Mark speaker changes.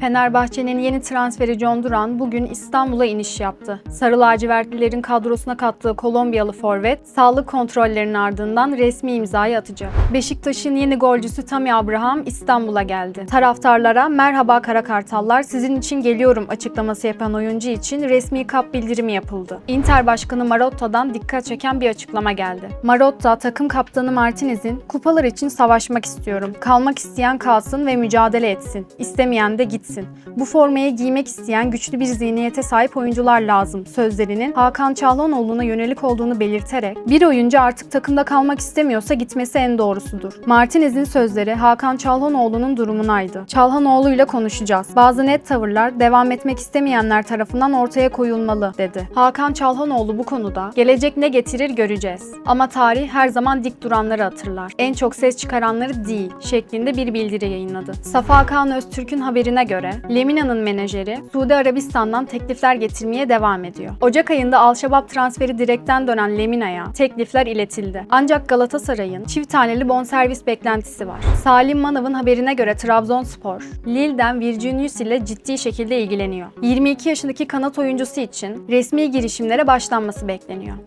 Speaker 1: Fenerbahçe'nin yeni transferi John Duran bugün İstanbul'a iniş yaptı. Sarı lacivertlilerin kadrosuna kattığı Kolombiyalı forvet, sağlık kontrollerinin ardından resmi imzayı atacak. Beşiktaş'ın yeni golcüsü Tammy Abraham İstanbul'a geldi. Taraftarlara merhaba Kara Kartallar sizin için geliyorum açıklaması yapan oyuncu için resmi kap bildirimi yapıldı. Inter Başkanı Marotta'dan dikkat çeken bir açıklama geldi. Marotta takım kaptanı Martinez'in kupalar için savaşmak istiyorum. Kalmak isteyen kalsın ve mücadele etsin. İstemeyen de gitsin. Bu formayı giymek isteyen güçlü bir zihniyete sahip oyuncular lazım sözlerinin Hakan Çalhanoğlu'na yönelik olduğunu belirterek bir oyuncu artık takımda kalmak istemiyorsa gitmesi en doğrusudur. Martinez'in sözleri Hakan Çalhanoğlu'nun durumunaydı. Çalhanoğlu ile konuşacağız. Bazı net tavırlar devam etmek istemeyenler tarafından ortaya koyulmalı dedi. Hakan Çalhanoğlu bu konuda gelecek ne getirir göreceğiz. Ama tarih her zaman dik duranları hatırlar. En çok ses çıkaranları değil şeklinde bir bildiri yayınladı. Safa Kaan Öztürk'ün haberine göre Lemina'nın menajeri Suudi Arabistan'dan teklifler getirmeye devam ediyor. Ocak ayında Al-Şabab transferi direkten dönen Lemina'ya teklifler iletildi. Ancak Galatasaray'ın çift taneli bonservis beklentisi var. Salim Manav'ın haberine göre Trabzonspor, Lille'den Virginius ile ciddi şekilde ilgileniyor. 22 yaşındaki kanat oyuncusu için resmi girişimlere başlanması bekleniyor.